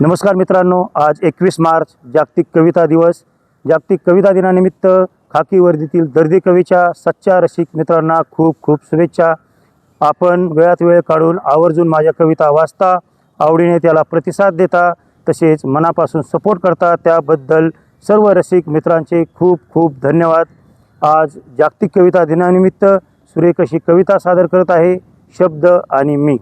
नमस्कार मित्रांनो आज एकवीस मार्च जागतिक कविता दिवस. जागतिक कविता दिनानिमित्त खाकी वर्दीतील दर्दी कवीच्या सच्चा रसिक मित्रांना खूप खूप शुभेच्छा. आपण वेळात वेळ काढून आवर्जून माझ्या कविता वाचता आवडीने त्याला प्रतिसाद देता तसेच मनापासून सपोर्ट करता त्याबद्दल सर्व रसिक मित्रांचे खूप खूप धन्यवाद. आज जागतिक कविता दिनानिमित्त सुरेख अशी कविता सादर करत आहे शब्द आणि मी.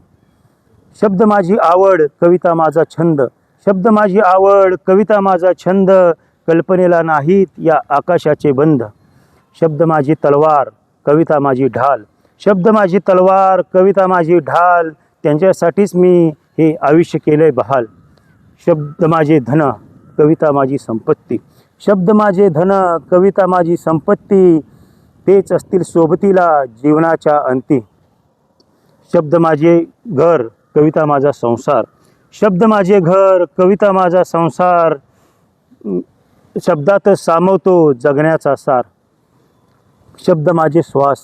शब्द माझी आवड कविता माझा छंद. शब्द माझी आवड कविता माझा छंद कल्पनेला नाहीत या आकाशाचे बंध शब्द माझी तलवार कविता माझी ढाल. शब्द माझी तलवार कविता माझी ढाल त्यांच्यासाठीच मी हे आयुष्य केलंय बहाल. शब्द माझे धन कविता माझी संपत्ती. शब्द माझे धन कविता माझी संपत्ती तेच असतील सोबतीला जीवनाच्या अंती. शब्द माझे घर कविता माझा संसार. शब्द माझे घर कविता माझा संसार शब्दातच सामावतो जगण्याचा सार. शब्द माझे श्वास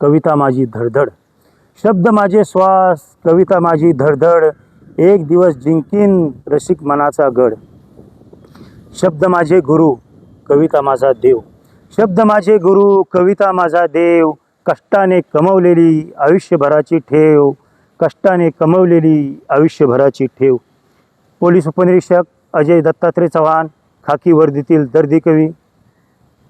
कविता माझी धडधड. शब्द माझे श्वास कविता माझी धडधड एक दिवस जिंकीन रसिक मनाचा गड. शब्द माझे गुरु कविता माझा देव. शब्द माझे गुरु कविता माझा देव कष्टाने कमवलेली आयुष्यभराची ठेव. कष्टाने कमवलेली आयुष्यभराची ठेव. पोलीस उपनिरीक्षक अजय दत्तात्रय चव्हाण खाकी वर्दीतील दर्दी कवी